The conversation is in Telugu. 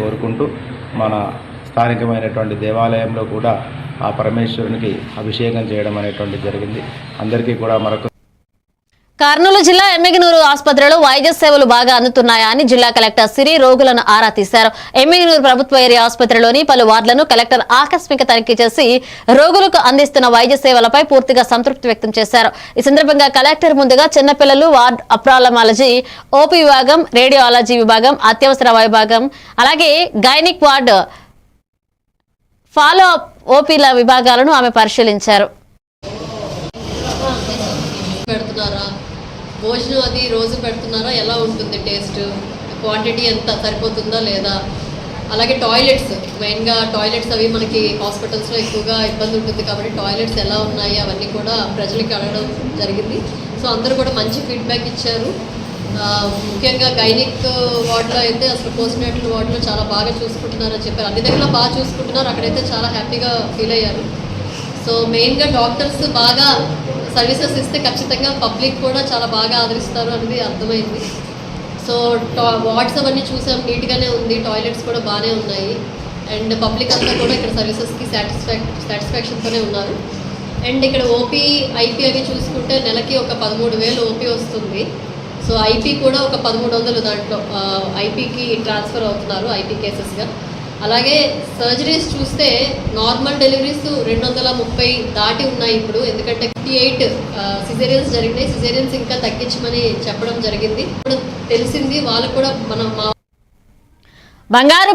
కోరుకుంటూ మన స్థానికమైనటువంటి దేవాలయంలో కూడా ఆ పరమేశ్వరునికి అభిషేకం చేయడం అనేటువంటి జరిగింది. అందరికీ కూడా మరొక కర్నూలు జిల్లా ఎమ్మిగనూరు ఆసుపత్రిలో వైద్య సేవలు బాగా అందుతున్నాయా అని జిల్లా కలెక్టర్ సిరి రోగులను ఆరా తీశారు. ఎమ్మిగనూరు ప్రభుత్వ ఏరియా ఆసుపత్రిలోని పలు వార్డులను కలెక్టర్ ఆకస్మిక తనిఖీ చేసి రోగులకు అందిస్తున్న వైద్య సేవలపై పూర్తిగా సంతృప్తి వ్యక్తం చేశారు. ఈ సందర్భంగా కలెక్టర్ ముందుగా చిన్నపిల్లలు వార్డ్ అప్రాలమాలజీ ఓపీ విభాగం రేడియాలజీ విభాగం అత్యవసర విభాగం అలాగే గైనిక్ వార్డు ఫాలో అప్ ఓపీల విభాగాలను ఆమె పరిశీలించారు. పెడుతున్నారా? భోజనం అది రోజు పెడుతున్నారా? ఎలా ఉంటుంది టేస్ట్? క్వాంటిటీ ఎంత? సరిపోతుందా లేదా? అలాగే టాయిలెట్స్. మెయిన్గా టాయిలెట్స్ అవి మనకి హాస్పిటల్స్లో ఎక్కువగా ఇబ్బంది ఉంటుంది కాబట్టి టాయిలెట్స్ ఎలా ఉన్నాయి అవన్నీ కూడా ప్రజలకి అడగడం జరిగింది. సో అందరూ కూడా మంచి ఫీడ్బ్యాక్ ఇచ్చారు. ముఖ్యంగా గైనిక్ వార్డులో అయితే అసలు పోస్ట్ నేటల్ వార్డులో చాలా బాగా చూసుకుంటున్నారని చెప్పారు. అన్ని దగ్గర బాగా చూసుకుంటున్నారు. అక్కడైతే చాలా హ్యాపీగా ఫీల్ అయ్యారు. సో మెయిన్గా డాక్టర్స్ బాగా సర్వీసెస్ ఇస్తే ఖచ్చితంగా పబ్లిక్ కూడా చాలా బాగా ఆదరిస్తారు అనేది అర్థమైంది. సో టా వార్డ్స్ అవన్నీ చూసాం నీట్గానే ఉంది టాయిలెట్స్ కూడా బాగానే ఉన్నాయి. అండ్ పబ్లిక్ అంతా కూడా ఇక్కడ సర్వీసెస్కి సాటిస్ఫాక్ సాటిస్ఫాక్షన్తోనే ఉన్నారు. అండ్ ఇక్కడ ఓపీ ఐపీ అవి చూసుకుంటే నెలకి ఒక పదమూడు వేలు ఓపీ వస్తుంది. సో ఐపీ కూడా ఒక పదమూడు వందలు దాంట్లో ఐపీకి ట్రాన్స్ఫర్ అవుతున్నారు ఐపీ కేసెస్గా. అలాగే సర్జరీస్ చూస్తే నార్మల్ డెలివరీస్ రెండు వందల ముప్పై దాటి ఉన్నాయి ఇప్పుడు. ఎందుకంటే ఫిఫ్టీ ఎయిట్ సిజేరియన్స్ జరిగినాయి. సిజేరియన్స్ ఇంకా తగ్గించమని చెప్పడం జరిగింది. ఇప్పుడు తెలిసింది వాళ్ళు కూడా మనం మా బంగారు